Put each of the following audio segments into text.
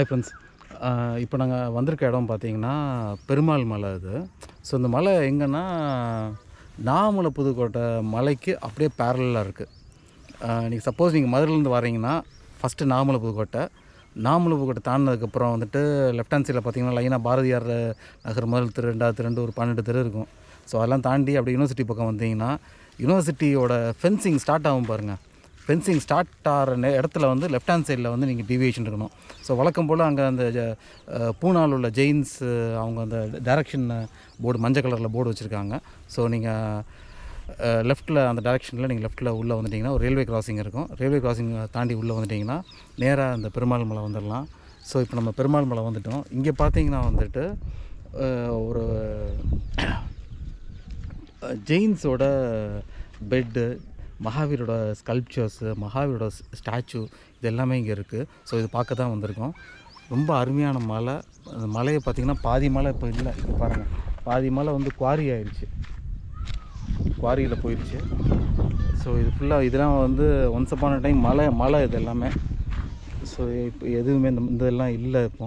Hi friends இப்போ நாங்கள் வந்திருக்க இடம் பார்த்தீங்கன்னா பெருமாள் மலை அது. ஸோ இந்த மலை எங்கன்னா நாமலை புதுக்கோட்டை மலைக்கு அப்படியே பேரலாக இருக்குது நீங்கள் சப்போஸ் நீங்கள் மதுரையிலேருந்து வரீங்கன்னா ஃபஸ்ட்டு நாமலை புதுக்கோட்டை. நாமலை புதுக்கோட்டை தாண்டினதுக்கப்புறம் வந்துட்டு லெஃப்ட் ஹேண்ட் சைடில் பார்த்தீங்கன்னா லைனாக பாரதியார் நகர் முதல் திரு ரெண்டாவது திரு ரெண்டு ஒரு பன்னெண்டு தெரு இருக்கும். ஸோ அதெல்லாம் தாண்டி அப்படி யூனிவர்சிட்டி பக்கம் வந்தீங்கன்னா யூனிவர்சிட்டியோட ஃபென்சிங் ஸ்டார்ட் ஆகும் பாருங்கள் ஃபென்சிங் ஸ்டார்ட் ஆகிற நே- இடத்துல வந்து லெஃப்ட் ஹேண்ட் சைடில் வந்து நீங்கள் டிவியேஷன் இருக்கணும். ஸோ வழக்கம் போல் அங்கே அந்த ஜ- உள்ள ஜெயின்ஸ் அவங்க அந்த டைரக்ஷன் போர்டு மஞ்சள் கலரில் போர்டு வச்சுருக்காங்க. ஸோ நீங்கள் லெஃப்ட்டில் அந்த டைரக்ஷனில் நீங்கள் லெஃப்ட்டில் உள்ளே வந்துட்டிங்கன்னா ஒரு ரயில்வே கிராசிங் இருக்கும். ரயில்வே கிராசிங் தாண்டி உள்ளே வந்துட்டிங்கன்னா நேராக அந்த பெருமாள் மலை வந்துடலாம் ஸோ இப்போ நம்ம பெருமாள் மலை வந்துட்டோம். இங்கே பார்த்தீங்கன்னா வந்துட்டு ஒரு ஜெயின்ஸோட பெட்டு மகாவீரோட ஸ்கல்ப்சர்ஸு மகாவீரோட ஸ்டாச்சு இது எல்லாமே இங்கே இருக்குது ஸோ இது பார்க்க தான் வந்திருக்கோம். ரொம்ப அருமையான மலை. அந்த மலையை பார்த்திங்கன்னா பாதி மலை இப்போ இல்லை. இப்போ பாருங்கள் பாதி மலை வந்து குவாரி ஆயிடுச்சு குவாரியில் போயிடுச்சு ஸோ இது ஃபுல்லாக இதெல்லாம் வந்து ஒன்ஸ் அப்பான டைம் மலை மலை இது எல்லாமே ஸோ இப்போ எதுவுமே இந்த இதெல்லாம் இல்லை இப்போ.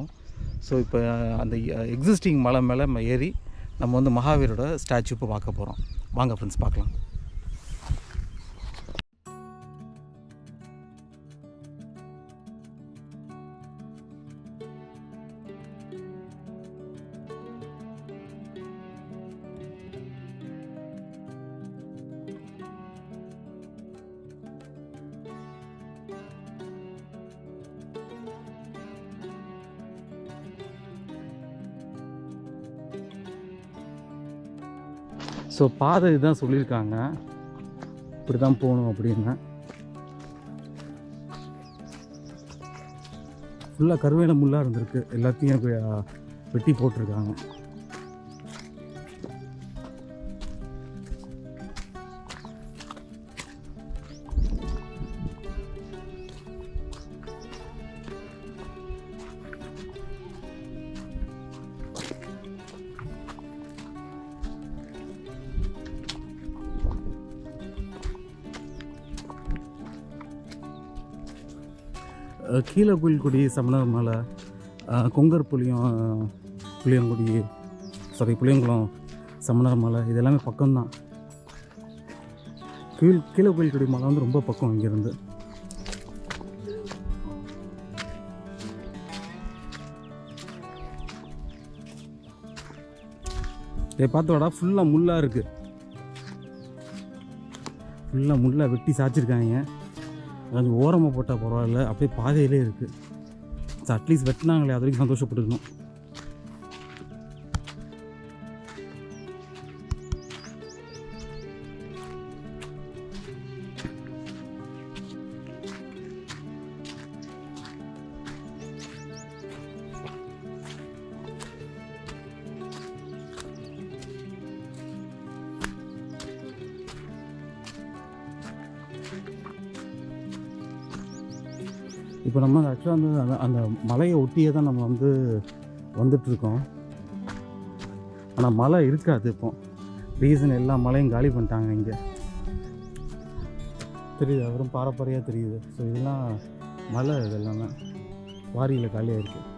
ஸோ இப்போ அந்த எக்ஸிஸ்டிங் மலை மேலே நம்ம ஏறி நம்ம வந்து மகாவீரோட ஸ்டாச்சு இப்போ பார்க்க போகிறோம் வாங்க ஃப்ரெண்ட்ஸ் பார்க்கலாம். ஸோ பாதை இதுதான் சொல்லியிருக்காங்க. இப்படி தான் போகணும் அப்படின்னு. ஃபுல்லாக கருவேல முள்ளாக இருந்திருக்கு. எல்லாத்தையும் வெட்டி போட்டிருக்காங்க. கீழே புலிக்குடி சமணர் மலை கொங்கர் புளியம் புளியங்குடி சாரி புளியங்குளம் சமணர் மலை இது எல்லாமே பக்கம்தான். கீழ் கீழே புலிக்குடி மலை வந்து ரொம்ப பக்கம் இங்கேருந்து. இதை பார்த்தோடா ஃபுல்லாக முள்ளாக இருக்குது ஃபுல்லாக முள்ளாக வெட்டி சாய்ச்சிருக்காங்க அது ஓரமாக போட்டால் பரவாயில்ல. அப்படியே பாதையிலே இருக்குது அட்லீஸ்ட் வெட்டினாங்களே அது வரைக்கும் சந்தோஷப்பட்டுக்கணும். இப்போ நம்ம ஆக்சுவலாக வந்து அந்த அந்த மலையை ஒட்டியே தான் நம்ம வந்து வந்துட்டுருக்கோம். ஆனால் மழை இருக்காது இப்போ. ரீசன் எல்லா மலையும் காலி பண்ணிட்டாங்க இங்கே. தெரியுது அவரும் பாரம்பரியாக தெரியுது. ஸோ இதெல்லாம் மழை இது எல்லாமே வாரியில் காலியாக இருக்குது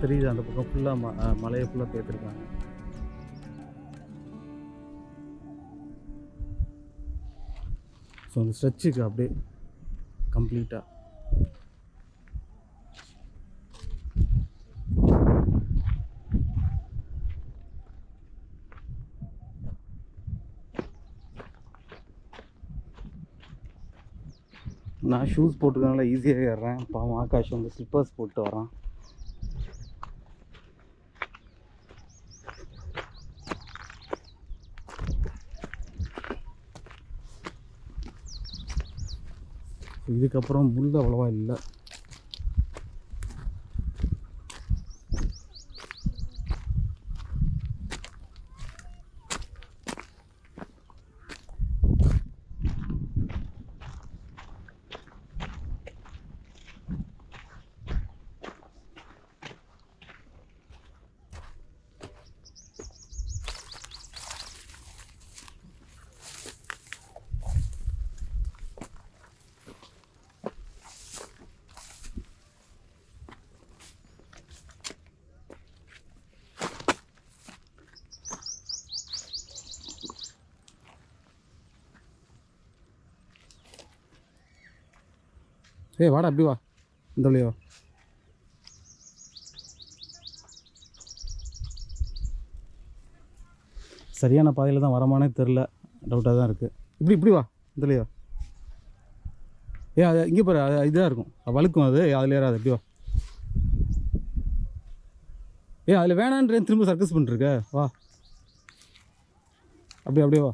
தெரியுது அந்த பக்கம் ஃபுல்லாக ம மலையை ஃபுல்லாக பேத்துருக்காங்க ஸோ அந்த ஸ்ட்ரெச்சுக்கு அப்படியே கம்ப்ளீட்டாக நான் ஷூஸ் போட்டிருக்கனால ஈஸியாக ஏறுறேன். பாவம் ஆகாஷ் வந்து ஸ்லிப்பர்ஸ் போட்டு வரான் இதுக்கப்புறம் முள் அவ்வளோவா இல்லை. ஏய் வாடா அப்படி வா. இந்த வழியா சரியான பாதையில் தான் வரமானே தெரில டவுட்டாக தான் இருக்குது இப்படி இப்படி வா. இந்த வழியா ஏ அது இங்கே பாரு அது இதாக இருக்கும். வழுக்கும் அது. அதில் ஏறாது எப்படி வா. ஏ அதில் வேணான்றேன் திரும்ப சர்க்கஸ் பண்ணிருக்க வா. அப்படியே அப்படியே வா.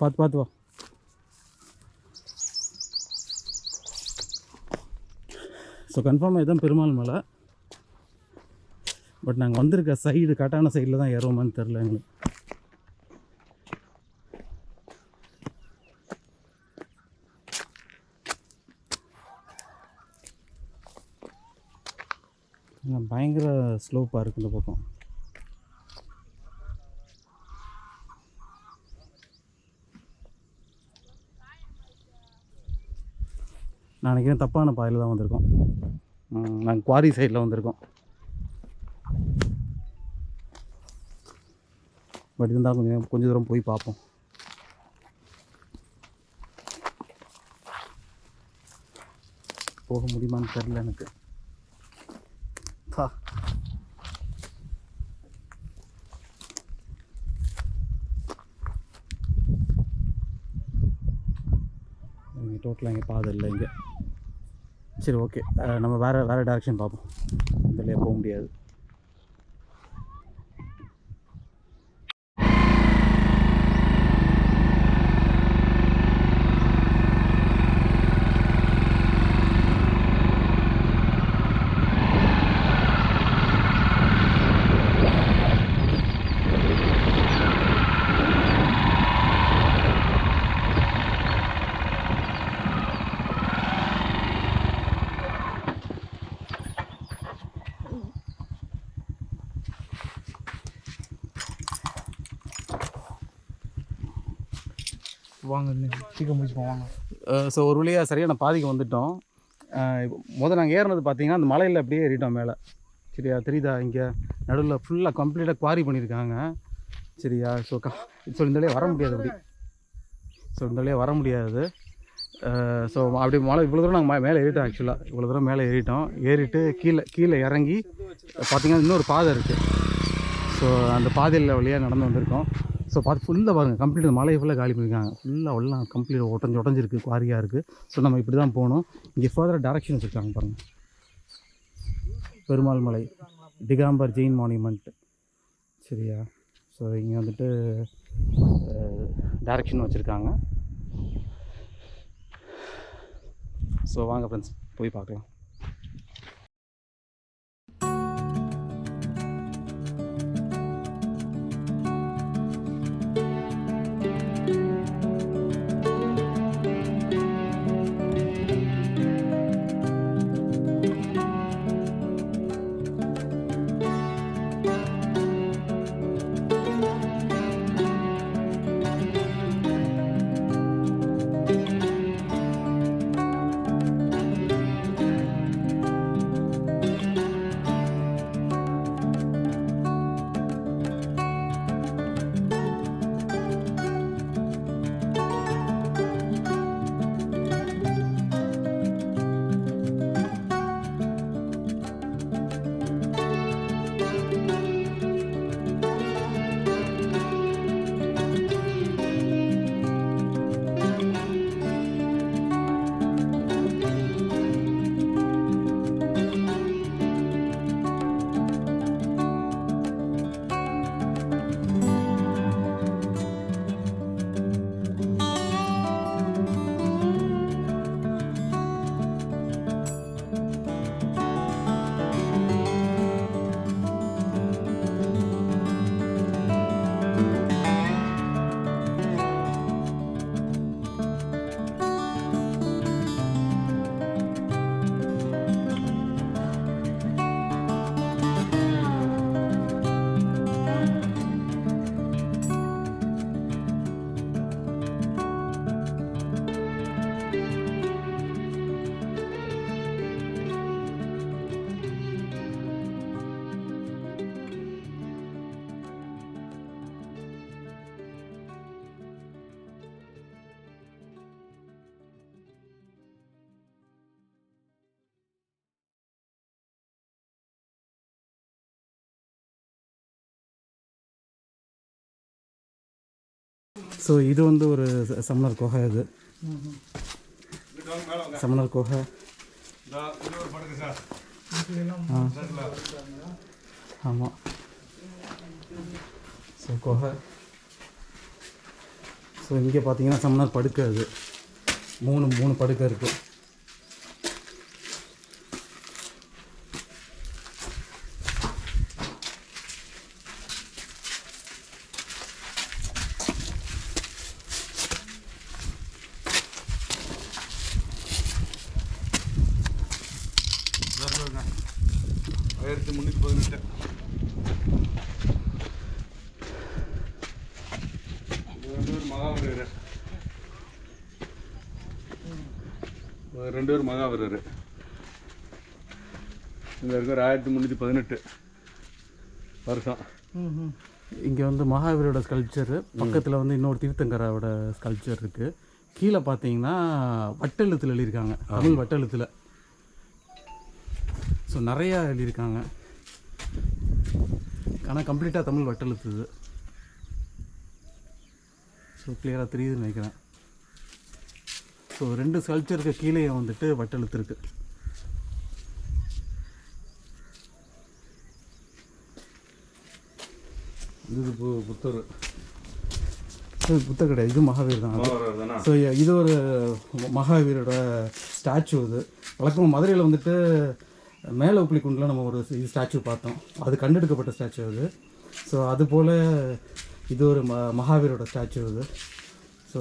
பார்த்து பார்த்து வா. ஸோ கன்ஃபார்மாக இதுதான் பெருமாள் மலை. பட் நாங்கள் வந்திருக்க சைடு கரெக்டான சைடில் தான் ஏறுவோமான்னு தெரில எங்களுக்கு. பயங்கர ஸ்லோப்பாக இருக்குது இந்த பக்கம். நான் நினைக்கிறேன் தப்பான பாதையில் தான் வந்திருக்கோம். நாங்கள் குவாரி சைடில் வந்திருக்கோம். பட் இருந்தாலும் கொஞ்சம் கொஞ்சம் தூரம் போய் பார்ப்போம். போக முடியுமான்னு தெரில எனக்கு. டோட்டலாக இங்கே பாதை இல்லை இங்கே. சரி ஓகே நம்ம வேறு வேறு டேரெக்ஷன் பார்ப்போம். இதில் போக முடியாது. வாங்க சீக்கிரம் முடிச்சுப்போம் வாங்க. ஸோ ஒரு வழியாக சரியான பாதிக்கு வந்துட்டோம். இப்போ முதல் நாங்கள் ஏறினது பார்த்தீங்கன்னா அந்த மலையில் அப்படியே ஏறிட்டோம் மேலே. சரியா? தெரியுதா? இங்கே நடுவில் ஃபுல்லாக கம்ப்ளீட்டாக குவாரி பண்ணியிருக்காங்க சரியா? ஸோ க ஸோ வர முடியாது அப்படி. ஸோ இந்த வர முடியாது. ஸோ அப்படி மலை இவ்வளோ தூரம் நாங்கள் மேலே ஏறிட்டோம் ஆக்சுவலாக இவ்வளோ தூரம் மேலே ஏறிட்டோம். ஏறிட்டு கீழே கீழே இறங்கி பார்த்தீங்கன்னா இன்னொரு பாதை இருக்குது ஸோ அந்த பாதையில் வழியாக நடந்து வந்திருக்கோம். ஸோ பார்த்து ஃபுல்லாக பாருங்கள் கம்ப்ளீட் மலையை ஃபுல்லாக காலி பண்ணியிருக்காங்க ஃபுல்லாக எல்லாம் கம்ப்ளீட் உடஞ்சி உடஞ்சிருக்கு குவாரியாக இருக்குது ஸோ நம்ம இப்படி தான் போகணும். இங்கே ஃபர்தர் டேரக்ஷன் வச்சுருக்காங்க பாருங்கள் பெருமாள் மலை டிகாம்பர் ஜெயின் மானுமெண்ட் சரியா? ஸோ இங்கே வந்துட்டு டேரக்ஷன் வச்சுருக்காங்க. ஸோ வாங்க ஃப்ரெண்ட்ஸ் போய் பார்க்கலாம். ஸோ இது வந்து ஒரு சமணர் குகை இது சமணர் குகை. ஆமாம் ஸோ குகை. ஸோ இங்கே பார்த்தீங்கன்னா சமணர் படுக்கை அது. மூணு மூணு படுக்கை இருக்குது ஆயிரத்தி முந்நூற்றி பதினெட்டு ரெண்டு பேர் மகாவீரர் ரெண்டு பேர் மகாவீரர் இங்கே இருக்கிற ஆயிரத்தி முந்நூற்றி பதினெட்டு வருஷம். இங்கே வந்து மகாவீரோட ஸ்கல்ப்சரு பக்கத்தில் வந்து இன்னொரு தீர்த்தங்கராவோட ஸ்கல்ப்சர் இருக்குது கீழே பார்த்தீங்கன்னா வட்டெழுத்தில் எழுதியிருக்காங்க. தமிழ் வட்டெழுத்தில். ஸோ நிறையா எழுதியிருக்காங்க. ஆனால் கம்ப்ளீட்டாக தமிழ் வட்டெழுத்து இது ஸோ கிளியராக தெரியுதுன்னு நினைக்கிறேன். ஸோ ரெண்டு ஸ்கல்ப்சருக்கு கீழே வந்துட்டு வட்டெழுத்து இருக்குது இது புத்தர். இது புத்த கிடையாது. இது மகாவீர் தான். ஸோ இது ஒரு மகாவீரோட ஸ்டாச்சு இது வழக்கமாக மதுரையில் வந்துட்டு மேலே உப்புளி குண்டில் நம்ம ஒரு ஸ்டாச்சு பார்த்தோம். அது கண்டெடுக்கப்பட்ட ஸ்டாச்சு அது. ஸோ அதுபோல் இது ஒரு ம மகாவீரோட ஸ்டாச்சு இது. ஸோ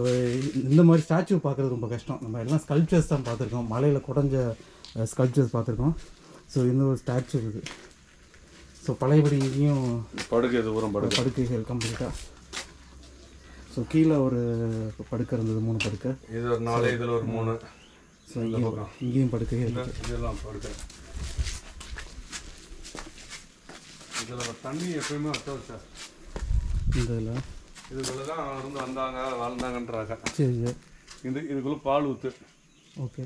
இந்த மாதிரி ஸ்டாச்சு பார்க்குறது ரொம்ப கஷ்டம். நம்ம எல்லாம் ஸ்கல்ப்சர்ஸ் தான் பார்த்துருக்கோம். மலையில் குடஞ்ச ஸ்கல்ப்சர்ஸ் பார்த்துருக்கோம். ஸோ இந்த ஒரு ஸ்டாச்சு இது. ஸோ பழையபடி இங்கேயும் படுக்கை இது பூரம் படுக்கை படுக்கைகள் கம்ப்ளீட்டாக ஸோ கீழே ஒரு படுக்கை இருந்தது மூணு படுக்கை. இது ஒரு நாலு இதில் ஒரு மூணு. ஸோ இங்கேயும் இங்கேயும் படுக்கைகள் இதெல்லாம் படுக்கை. இதில் தண்ணி எப்பயுமே வத்த வச்சா இந்த இதில் இதுக்குள்ள தான் இருந்து வந்தாங்க வாழ்ந்தாங்கன்றாங்க. சரி சரி. இது இதுக்குள்ள பால் ஊற்று ஓகே.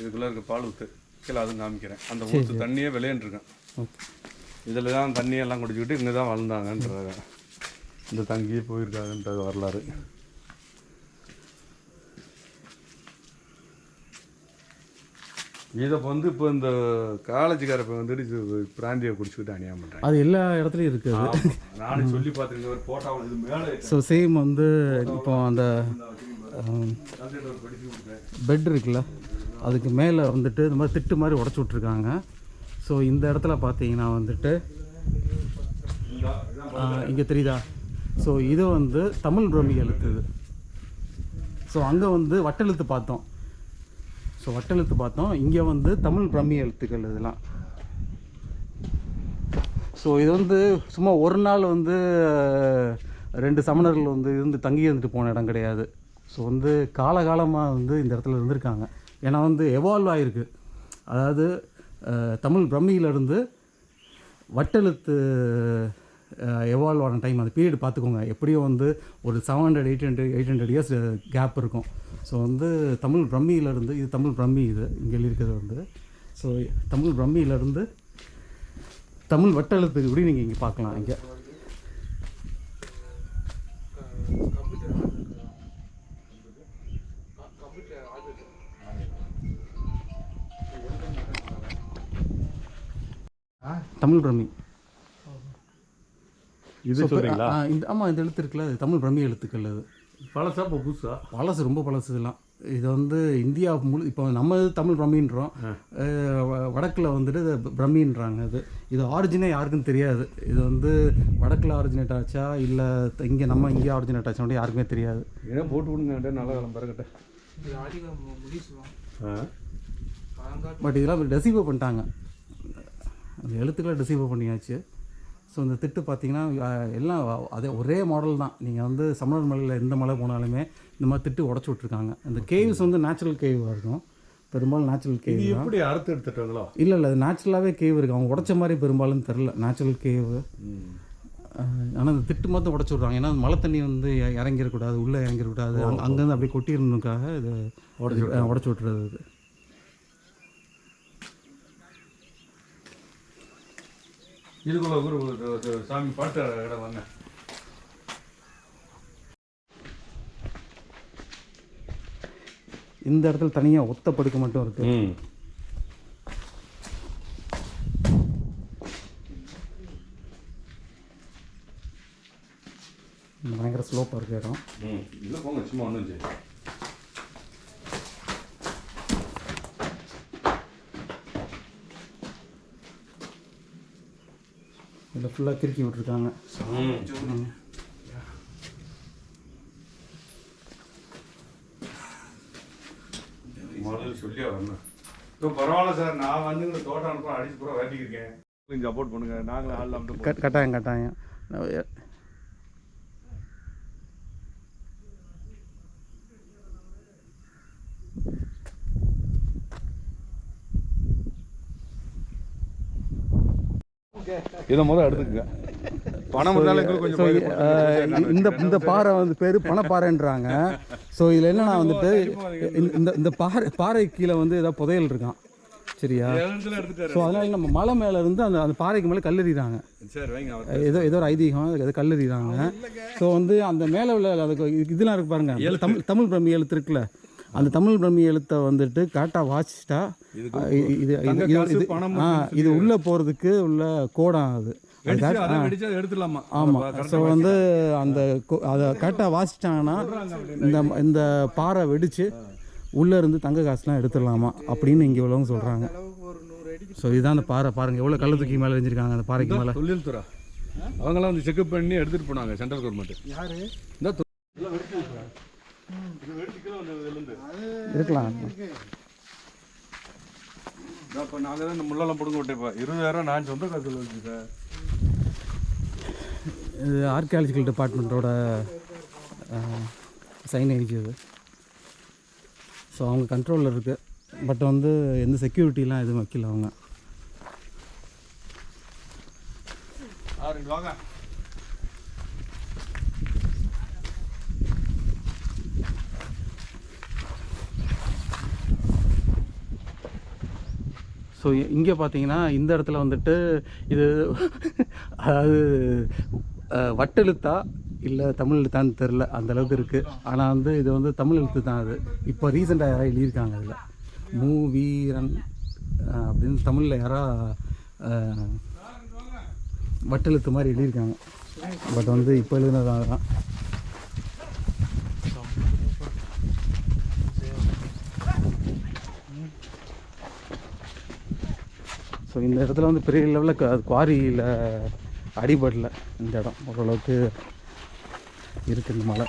இதுக்குள்ள இருக்க பால் ஊற்று கீழே அதுவும் காமிக்கிறேன். அந்த ஊற்று தண்ணியே விளையாண்டுருக்கேன் ஓகே. இதில் தான் தண்ணியெல்லாம் குடிச்சிக்கிட்டு இங்கே தான் வாழ்ந்தாங்கன்றாங்க. இந்த தங்கி போயிருக்காங்கன்றது வரலாறு. இதை வந்து இப்போ இந்த காலேஜுக்கார இப்போ வந்துட்டு பிராந்தியை குடிச்சுக்கிட்டு அநியாயம் பண்ணுறாங்க அது எல்லா இடத்துலையும் இருக்குது நானும் சொல்லி பார்த்துருங்க ஒரு போட்டோ இது மேலே ஸோ சேம் வந்து இப்போ அந்த பெட் இருக்குல்ல அதுக்கு மேலே வந்துட்டு இந்த மாதிரி திட்டு மாதிரி உடச்சி விட்ருக்காங்க ஸோ இந்த இடத்துல பார்த்தீங்கன்னா வந்துட்டு இங்கே தெரியுதா? ஸோ இது வந்து தமிழ் பிரமி எழுத்து ஸோ அங்கே வந்து வட்டெழுத்து பார்த்தோம். ஸோ வட்டெழுத்து பார்த்தோம். இங்கே வந்து தமிழ் பிரம்மி எழுத்துக்கள் இதெல்லாம். ஸோ இது வந்து சும்மா ஒரு நாள் வந்து ரெண்டு சமணர்கள் வந்து இருந்து தங்கி இருந்துட்டு போன இடம் கிடையாது. ஸோ வந்து காலகாலமாக வந்து இந்த இடத்துல இருந்திருக்காங்க. ஏன்னா வந்து எவால்வ் ஆகிருக்கு அதாவது தமிழ் பிரம்மியிலிருந்து வட்டெழுத்து எவால்வ் ஆன டைம் அந்த பீரியட் பார்த்துக்கோங்க. எப்படியும் வந்து ஒரு seven hundred eight hundred eight hundred years gap இருக்கும். ஸோ வந்து தமிழ் பிரம்மியிலேருந்து இது தமிழ் பிரம்மி இது இங்கே இருக்கிறது வந்து. ஸோ தமிழ் பிரம்மியிலேருந்து தமிழ் வட்டெழுத்து இப்படி நீங்கள் இங்கே பார்க்கலாம் இங்கே. தமிழ் பிரம்மி. இது சொல்றீங்களா? ஆ, இந்த ஆமாம் இந்த எழுத்து இருக்குல்ல இது தமிழ் பிரம்மி எழுத்துக்கள் அது. பழசா இப்போ புதுசா? பழசு ரொம்ப பழசு இதெல்லாம். இது வந்து இந்தியா முழு இப்போ நம்ம இது தமிழ் பிரம்மின்றோம் வடக்கில் வந்துட்டு இது பிரம்மின்றாங்க இது. இது ஆரிஜினே யாருக்கும் தெரியாது. இது வந்து வடக்கில் ஆரிஜினேட் ஆச்சா இல்லை இங்கே நம்ம இங்கே ஆரிஜினேட் ஆச்சா யாருக்குமே தெரியாது. ஏன்னா போட்டு விடுங்க நல்லா கிளம்ப பிறகுட்ட இது ஆடிக முடிச்சுவோம் பட் இதெல்லாம் டெசிவ் பண்ணிட்டாங்க. அந்த எழுத்துக்களை டெசிவ் பண்ணியாச்சு. ஸோ இந்த திட்டு பார்த்தீங்கன்னா எல்லாம் அதே ஒரே மாடல் தான். நீங்கள் வந்து சமணர் மலையில் எந்த மலை போனாலுமே இந்த மாதிரி திட்டு உடச்சி விட்ருக்காங்க இந்த கேவ்ஸ் வந்து நேச்சுரல் கேவாக இருக்கும். பெரும்பாலும் நேச்சுரல் கேவ் எப்படி அறுத்து எடுத்துட்டாங்களோ? இல்லை இல்லை அது நேச்சுரலாகவே கேவ் இருக்குது அவங்க உடைச்ச மாதிரி பெரும்பாலும் தெரில நேச்சுரல் கேவ் ஆனால் இந்த திட்டு மட்டும் உடச்சி விட்றாங்க. ஏன்னா மழை தண்ணி வந்து இறங்கிடக்கூடாது உள்ளே இறங்கிடக்கூடாது. அங்க அங்கேருந்து அப்படியே கொட்டிடணுக்காக இது உடச்சி விட்டுறது இதுக்குள்ள குரு சாமி பாட்டு இடம் வாங்க இந்த இடத்துல தனியாக ஒத்த படுக்க மட்டும் இருக்கு. பயங்கர ஸ்லோப்பாக இருக்குது இடம். இல்லை போங்க சும்மா ஒன்றும் ஃபுல்லாக கிறுக்கி விட்ருக்காங்க ம் முதல்ல சொல்லியா வரணும். இப்போ பரவாயில்ல சார் நான் வந்து இந்த தோட்டம் அனுப்ப அடிச்சு வேட்டிக்கிருக்கேன் கொஞ்சம் சப்போர்ட் பண்ணுங்க. நாங்களும் ஆள் கட் கட்டாயம் கட்டாயம். இதை முதல் எடுத்துக்கங்க. இந்த இந்த பாறை வந்து பேர் பணப்பாறைன்றாங்க. ஸோ இதில் என்னன்னா வந்துட்டு இந்த- இந்த பாறை பாறை கீழே வந்து ஏதாவது புதையல் இருக்கான். சரியா? ஸோ அதனால நம்ம மலை மேலே இருந்து அந்த அந்த பாறைக்கு மேலே அவர் ஏதோ ஏதோ ஒரு ஐதீகம் ஏதோ கல்லெறிகிறாங்க ஸோ வந்து அந்த மேலே உள்ள அதுக்கு இதெல்லாம் இருக்கு பாருங்க. தமிழ் தமிழ் பிரம்மி எழுத்து இருக்குல்ல. அந்த தமிழ் பிரம்மி எழுத்தை வந்துட்டு கரெக்டாக வாசிச்சிட்டா இது இது ஆ இது உள்ளே போகிறதுக்கு உள்ள கோடம் அது. எடுத்துடலாமா? ஆமாம் ஸோ வந்து அந்த கொ- அதை கரெக்டாக வாசிச்சிட்டாங்கன்னா இந்த இந்த பாறை வெடித்து உள்ளே இருந்து தங்க காசுலாம் எடுத்துடலாமா அப்படின்னு இங்கே உள்ளவங்க சொல்கிறாங்க ஸோ இதுதான் அந்த பாறை பாருங்கள் எவ்வளோ கள்ள தூக்கி மேலே எரிஞ்சிருக்காங்க அந்த பாறைக்கு மேலே. தொழில் துறை அவங்களாம் வந்து செக்அப் பண்ணி எடுத்துட்டு போனாங்க சென்ட்ரல் கவர்மெண்ட் யாரு? இந்த இருக்கலாம். இப்போ நாங்கள் தான் இந்த முள்ளெல்லாம் பிடுங்க விட்டேப்பா இருபதாயிரம் நான் சொந்த காசில் இது ஆர்கியாலஜிக்கல் டிபார்ட்மெண்ட்டோட சைனேஜ் இது ஸோ அவங்க கண்ட்ரோலில் இருக்குது பட் வந்து எந்த செக்யூரிட்டிலாம் எதுவும் வைக்கல அவங்க. ரெண்டு வாங்க. ஸோ இங்கே பார்த்தீங்கன்னா இந்த இடத்துல வந்துட்டு இது அதாவது வட்டெழுத்தா இல்லை தமிழ் எழுத்தான்னு தெரில அந்த அளவுக்கு இருக்குது ஆனால் வந்து இது வந்து தமிழ் எழுத்து தான் அது. இப்போ ரீசெண்டாக யாராவது எழுதியிருக்காங்க அதில். மூ வீரன் அப்படின்னு தமிழில் யாரா வட்டெழுத்து மாதிரி எழுதியிருக்காங்க. பட் வந்து இப்போ எழுதுனதாக தான் ஸோ இந்த இடத்துல வந்து பெரிய லெவலில் குவாரியில் அடிபடல இந்த இடம். ஓரளவுக்கு இருக்கு இந்த மலை.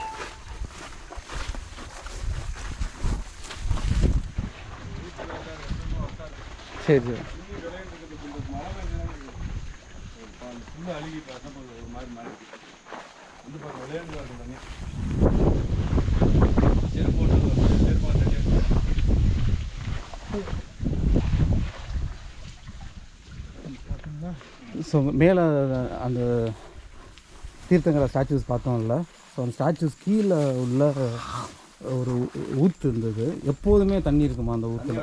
சரி சரி பார்த்தா ஒரு மாதிரி மாறி வந்து பார்க்க விளையாண்டு இருக்கு தண்ணி செருப்பு போட்டு செருப்பா தண்ணி ஸோ மேலே அந்த தீர்த்தங்கர ஸ்டாச்சுஸ் பார்த்தோம்ல. ஸோ அந்த ஸ்டாச்சுஸ் கீழே உள்ள ஒரு ஊத்து இருந்தது. எப்போதுமே தண்ணி இருக்குமா அந்த ஊத்து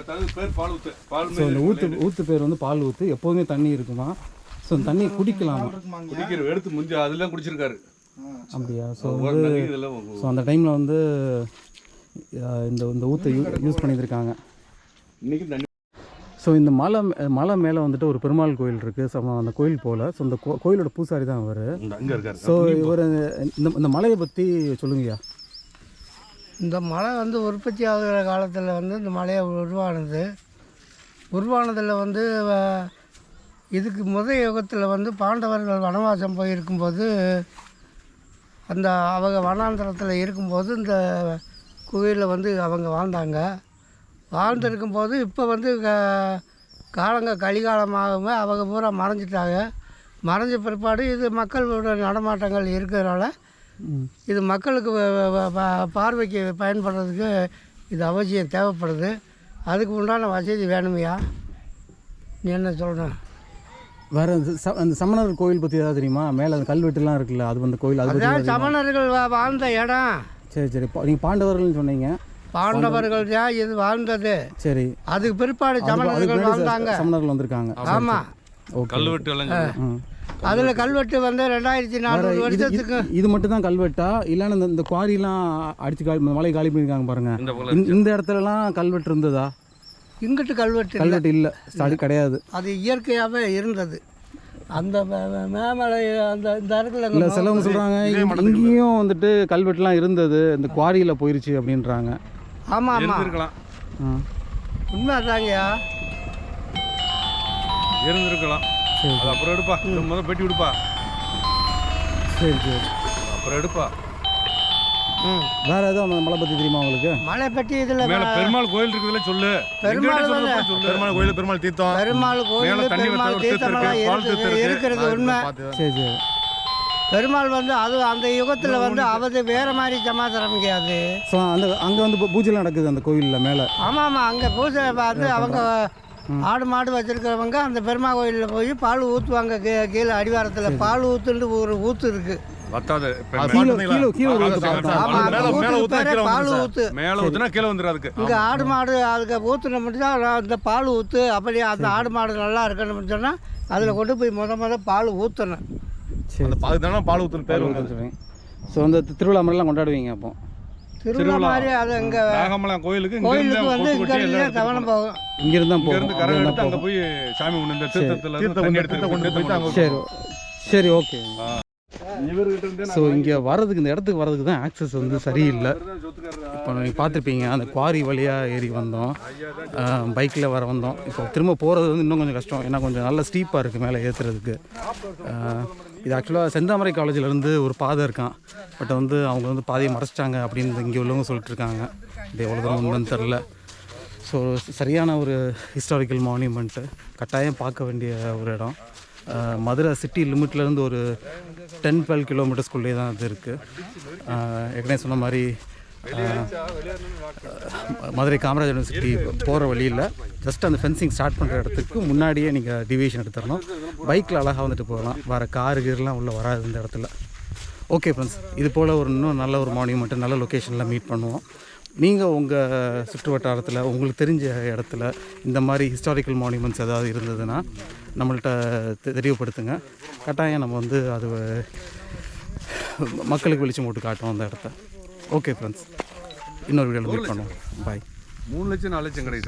பால் ஸோ அந்த ஊத்து ஊத்து பேர் வந்து பால் ஊத்து. எப்போதுமே தண்ணி இருக்குமா? ஸோ அந்த தண்ணியை குடிக்கலாமா? குடிக்கிற எடுத்து முந்தி அதெல்லாம் குடிச்சிருக்காரு. அப்படியா? ஸோ இதெல்லாம் ஸோ அந்த டைமில் வந்து இந்த இந்த ஊற்றை யூ யூஸ் பண்ணியிருக்காங்க இன்னைக்கு தண்ணி ஸோ இந்த மலை மலை மேலே வந்துட்டு ஒரு பெருமாள் கோயில் இருக்குது ஸோ அந்த கோயில் போல். ஸோ இந்த கோ கோயிலோட பூசாரி தான் அவர். அங்கே இருக்காரு. ஸோ இவர் இந்த இந்த மலையை பற்றி சொல்லுங்கய்யா. இந்த மலை வந்து உற்பத்தி ஆகிற காலத்தில் வந்து இந்த மலையை உருவானது. உருவானதில் வந்து வ- இதுக்கு முத யுகத்தில் வந்து பாண்டவர்கள் வனவாசம் போயிருக்கும்போது அந்த அவங்க வனாந்தரத்தில் இருக்கும்போது இந்த குகையில் வந்து அவங்க வாழ்ந்தாங்க. வாழ்ந்திருக்கும்போது இப்போ வந்து காலங்க கலிகாலமாகவே அவங்க பூரா மறைஞ்சிட்டாங்க. மறைஞ்ச பிற்பாடு இது மக்களோட நடமாட்டங்கள் இருக்கிறதுனால இது மக்களுக்கு பார்வைக்கு பயன்படுறதுக்கு இது அவசியம் தேவைப்படுது. அதுக்கு உண்டான வசதி வேணுமையா? நீ என்ன சொல்கிறேன் வேற ச- அந்த சமணர் கோயில் பற்றி ஏதாவது தெரியுமா? மேலே அந்த கல்வெட்டுலாம் இருக்குல்ல அது வந்து கோயில் அது சமணர்கள் வாழ்ந்த இடம். சரி சரி. நீங்கள் பாண்டவர்கள்னு சொன்னீங்க. பாண்டவர்கள் தான் இது வாழ்ந்தது. சரி. அதுக்கு பிற்பாடு சமணர்கள் வாழ்ந்தாங்க. சமணர்கள் வந்திருக்காங்க. ஆமாம் ஓகே கல்வெட்டு அதில் கல்வெட்டு வந்து ரெண்டாயிரத்தி நானூறு இது- வருஷத்துக்கு இது- மட்டும் தான் கல்வெட்டா இல்லைன்னா இந்த இந்த குவாரிலாம் அடிச்சு காலி மலை காலி பண்ணியிருக்காங்க பாருங்க. இந்த இடத்துலலாம் கல்வெட்டு இருந்ததா? இங்கிட்டு கல்வெட்டு இல்லை. கல்வெட்டு இல்லை. ஸ்டாடி கிடையாது. அது இயற்கையாகவே இருந்தது. அந்த மேமலை அந்த இந்த இடத்துல இல்லை சிலவங்க சொல்கிறாங்க இங்கேயும் வந்துட்டு கல்வெட்டுலாம் இருந்தது. இந்த குவாரியில் போயிருச்சு அப்படின்றாங்க. ஆமாம் ஆமாம் இருந்திருக்கலாம். உண்மை அதாங்கய்யா இருந்திருக்கலாம். அது அப்புறம் எடுப்பா. இது முத பெட்டி விடுப்பா சரி சரி. அப்புறம் எடுப்பா. ம். வேற எதுவும் மலை பற்றி தெரியுமா உங்களுக்கு? மலை பற்றி இதில் மேல பெருமாள் கோயில் இருக்குதுல சொல்லு. பெருமாள் பெருமாள் கோயில் பெருமாள் தீர்த்தம். பெருமாள் மேல கோயில் தண்ணி பெருமாள் தீர்த்தம். இருக்கிறது உண்மை. சரி சரி. பெருமாள் வந்து அது அந்த யுகத்தில் வந்து அது வேற மாதிரி சமாச்சாரம் கிடையாது ஸோ அந்த அங்கே வந்து பூஜைலாம் நடக்குது அந்த கோயிலில் மேலே. ஆமாம் ஆமாம் அங்கே பூஜை வந்து அவங்க ஆடு மாடு வச்சிருக்கிறவங்க அந்த பெருமா கோயிலில் போய் பால் ஊற்றுவாங்க கீ கீழே அடிவாரத்தில். பால் ஊத்துன்ட்டு ஒரு ஊத்து இருக்கு. வத்தாது. அது பால் ஊத்து மேல- ஊத்துனா கீழே பால் வந்துரும் ஊத்து. மேல ஊத்துனா கீழே வந்துரும் அதுக்கு. இங்கே ஆடு மாடு அதுக்கு ஊற்றுன மட்டும் தான் அந்த பால் ஊற்று அப்படி அந்த ஆடு மாடு நல்லா இருக்கணும்னு சொன்னால் அதில் கொண்டு போய் முத முத பால் ஊற்றணும் அந்த பால் தானே பால் ஊத்துன பேர் வந்து ஸோ அந்த திருவிழா மாதிரிலாம் கொண்டாடுவீங்க அப்போ? திருவிழா. மாதிரி அது இங்கே நாகமலம் கோயிலுக்கு இங்க இருந்து கோயிலுக்கு வந்து கொட்டு இங்கே கொட்டி இருந்து எல்லாம் கவனம் போகும். இங்கிருந்து தான் இங்க போகும். இருந்து கரை அங்கிருந்து எடுத்து தான் அங்க போகும். போய் சாமி கொண்டு இந்த தீர்த்தத்துல இருந்து தீர்த்தம் தண்ணி கொண்டு- எடுத்து தீர்த்தம் கொண்டு போயிட்டு அங்க சரி சரி ஓகே. இவர்கிட்ட இருந்தே ஸோ இங்கே வர்றதுக்கு இந்த இடத்துக்கு வர்றதுக்கு தான் ஆக்சஸ் வந்து சரியில்லை. இப்போ நீங்கள் பார்த்துருப்பீங்க அந்த குவாரி வழியாக ஏறி வந்தோம். பைக்கில் வர வந்தோம். இப்போ திரும்ப போகிறது வந்து இன்னும் கொஞ்சம் கஷ்டம். ஏன்னா கொஞ்சம் நல்ல ஸ்டீப்பாக இருக்குது மேலே ஏற்றுறதுக்கு இது ஆக்சுவலாக செந்தாமரை காலேஜிலேருந்து ஒரு பாதை இருக்கான். பட் வந்து அவங்க வந்து பாதையை மறைச்சிட்டாங்க அப்படின்னு இங்கே உள்ளவங்க சொல்லிட்டு இருக்காங்க இது எவ்வளோ தூரம் உண்மைன்னு தெரில ஸோ சரியான ஒரு ஹிஸ்டாரிக்கல் மானியூமெண்ட்டு கட்டாயம் பார்க்க வேண்டிய ஒரு இடம். மதுரை சிட்டி லிமிட்லேருந்து ஒரு டென் டுவெல் கிலோமீட்டர்ஸ்குள்ளே தான் அது இருக்குது ஏற்கனவே சொன்ன மாதிரி மதுரை காமராஜர் யூனிவர்சிட்டி போகிற வழியில் ஜஸ்ட் அந்த ஃபென்சிங் ஸ்டார்ட் பண்ணுற இடத்துக்கு முன்னாடியே நீங்கள் டிவியேஷன் எடுத்துடணும். பைக்கில் அழகாக வந்துட்டு போகலாம். வேறு காரு கீரெலாம் உள்ளே வராது இந்த இடத்துல. ஓகே ஃப்ரெண்ட்ஸ் இது போல் ஒரு இன்னும் நல்ல ஒரு மானியூமெண்ட்டு நல்ல லொக்கேஷனில் மீட் பண்ணுவோம். நீங்கள் உங்கள் சுற்று வட்டாரத்தில் உங்களுக்கு தெரிஞ்ச இடத்துல இந்த மாதிரி ஹிஸ்டாரிக்கல் மானுமெண்ட்ஸ் ஏதாவது இருந்ததுன்னா நம்மள்ட்ட தெ- தெரியப்படுத்துங்க. கட்டாயம் நம்ம வந்து அது மக்களுக்கு வெளிச்சம் போட்டு காட்டுவோம் அந்த இடத்த. ஓகே ஃப்ரெண்ட்ஸ் இன்னொரு வீடியோவில் மீட் பண்ணுவோம். பாய் மூணு லட்சம் நாலு லட்சம் கிடையாது